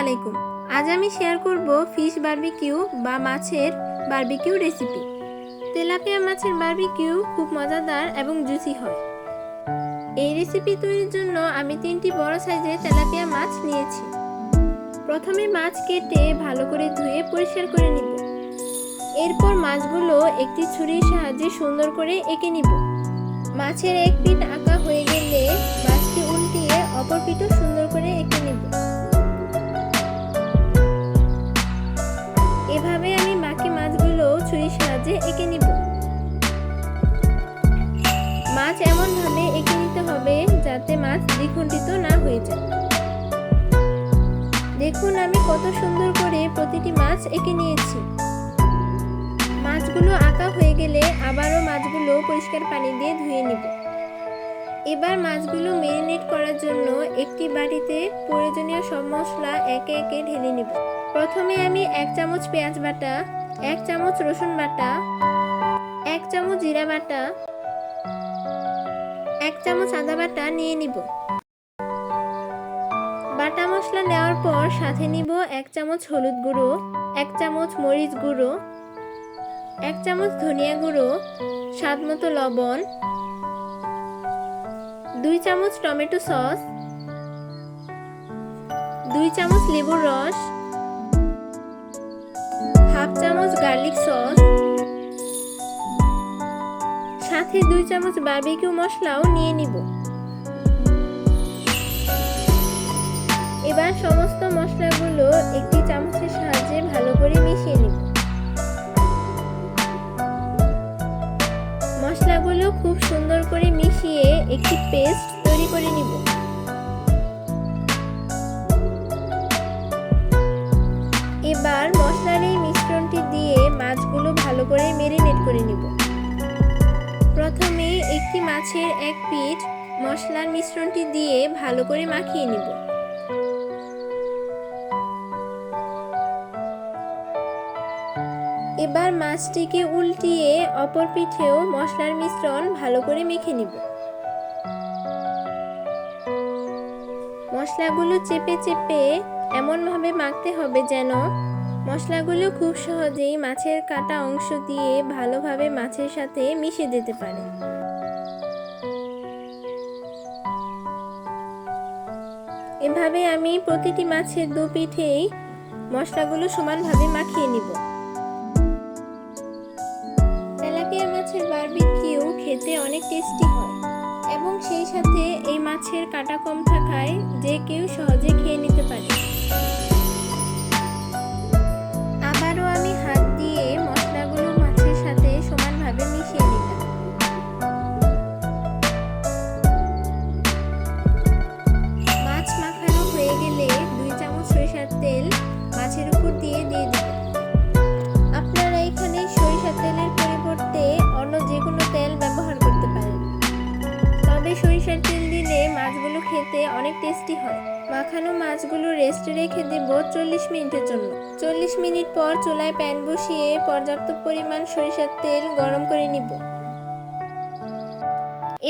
আলাইকুম। আজ আমি শেয়ার করব ফিশ বার্বিকিউ বা মাছের বার্বিকিউ রেসিপি তেলাপিয়া মাছের বার্বিকিউ খুব মজাদার এবং জুসি হয়। এই রেসিপি তৈরির জন্য আমি তিনটি বড় সাইজের তেলাপিয়া মাছ নিয়েছি। প্রথমে মাছ কেটে ভালো করে ধুয়ে পরিষ্কার করে নিব। এরপর মাছগুলো একটি ছুরির সাহায্যে সুন্দর করে এঁকে নিব। মাছের এক পিঠ আঁকা হয়ে গেলে মাছটি উল্টিয়ে অপর পিঠও সুন্দর করে এঁকে নিব। ছুরির এঁকে নিব। মাছ এমনভাবে এঁকে নিতে হবে যাতে মাছ দ্বিখণ্ডিত না হয়ে যায়। দেখুন আমি কত সুন্দর করে প্রতিটি মাছ এঁকে নিয়েছি। মাছগুলো আঁকা হয়ে গেলে আবারও মাছগুলো পরিষ্কার পানি দিয়ে ধুয়ে নিব। এবার মাছগুলো মেরিনেট করার জন্য একটি বাটিতে প্রয়োজনীয় সব মশলা একে একে ঢেলে নিব। প্রথমে আমি এক চামচ পেঁয়াজ বাটা এক চামচ রসুন বাটা, এক চামচ জিরা বাটা, এক চামচ আদা বাটা নিয়ে নিব। বাটা মশলা নেওয়ার পর সাথে নিব এক চামচ হলুদ গুঁড়ো, এক চামচ মরিচ গুঁড়ো, এক চামচ ধনিয়া গুঁড়ো, স্বাদ মতো লবণ, দুই চামচ টমেটো সস, দুই চামচ লেবুর রস হাফ চামচ গার্লিক সস। সাথে দুই চামচ বারবিকিউ মশলাও নিয়ে নিব। এবার সমস্ত মশলাগুলো একটি চামচের সাহায্যে ভালো করে মিশিয়ে নিব। মশলাগুলো খুব সুন্দর করে মিশিয়ে একটি পেস্ট তৈরি করে নিব। করে মেরিনেট করে নিব। প্রথমে একটি মাছের এক পিঠ মশলার মিশ্রণটি দিয়ে ভালো করে মাখিয়ে নিব। এবার মাছটিকে উল্টিয়ে অপর পিঠেও মশলার মিশ্রণ ভালো করে মেখে নিব। মশলাগুলো চেপে চেপে এমনভাবে মাখতে হবে যেন মশলাগুলো খুব সহজেই মাছের কাটা অংশ দিয়ে ভালোভাবে মাছের সাথে মিশে যেতে পারে। এভাবে আমি প্রতিটি মাছের দু পিঠেই মশলাগুলো সমানভাবে মাখিয়ে নিব। তেলাপিয়া মাছের বারবিকিউ খেতে অনেক টেস্টি হয় এবং সেই সাথে এই মাছের কাটা কম থাকায় যে কেউ সহজে খেয়ে নিতে পারে। দিয়ে দিয়ে দিব আপনারা এখানে সরিষার তেলের পরিবর্তে অন্য যে কোনো তেল ব্যবহার করতে পারেন। তবে সরিষার তেল দিলে মাছগুলো খেতে অনেক টেস্টি হয়। মাখানো মাছগুলো রেস্টে রেখে দেব চল্লিশ মিনিটের জন্য। চল্লিশ মিনিট পর চুলায় প্যান বসিয়ে পর্যাপ্ত পরিমাণ সরিষার তেল গরম করে নিব।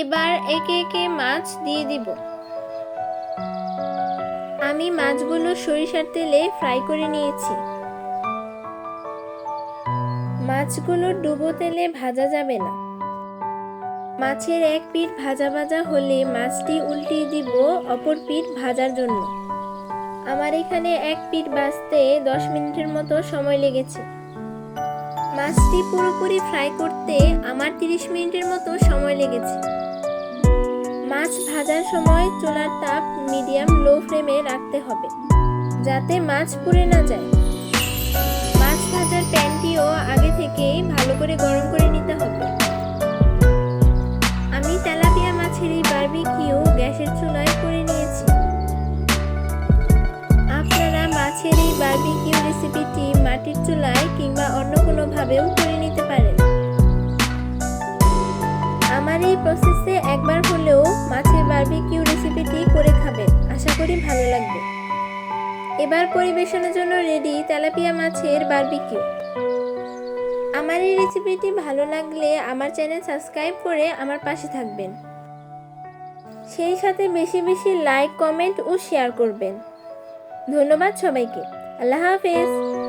এবার একে একে মাছ দিয়ে দিব। আমি মাছগুলো সরিষার তেলে ফ্রাই করে নিয়েছি। মাছগুলো ডুবো তেলে ভাজা যাবে না। মাছের এক পিঠ ভাজা ভাজা হলে মাছটি উল্টিয়ে দিব অপর পিঠ ভাজার জন্য। আমার এখানে এক পিঠ ভাজতে দশ মিনিটের মতো সময় লেগেছে। মাছটি পুরোপুরি ফ্রাই করতে আমার তিরিশ মিনিটের মতো সময় লেগেছে। মাছ ভাজার সময় চুলার তাপ মিডিয়াম লো ফ্লেমে রাখতে হবে, যাতে মাছ পুড়ে না যায়। মাছ ভাজার প্যানটিও আগে থেকেই ভালো করে গরম করে নিতে হবে। আমি তেলাপিয়া মাছের এই বারবিকিউ গ্যাসের চুলায় করে নিয়েছি। আপনারা মাছের এই বারবিকিউ রেসিপিটি মাটির চুলায় কিংবা অন্য কোনোভাবেও করে নিতে পারেন। আমার এই প্রসেসে একবার হলেও মাছের বারবিকিউ রেসিপিটি করে খাবেন আশা করি ভালো লাগবে। এবার পরিবেশনের জন্য রেডি তেলাপিয়া মাছের বারবিকিউ আমার এই রেসিপিটি ভালো লাগলে আমার চ্যানেল সাবস্ক্রাইব করে আমার পাশে থাকবেন। সেই সাথে বেশি বেশি লাইক কমেন্ট ও শেয়ার করবেন। ধন্যবাদ সবাইকে। আল্লাহ হাফেজ।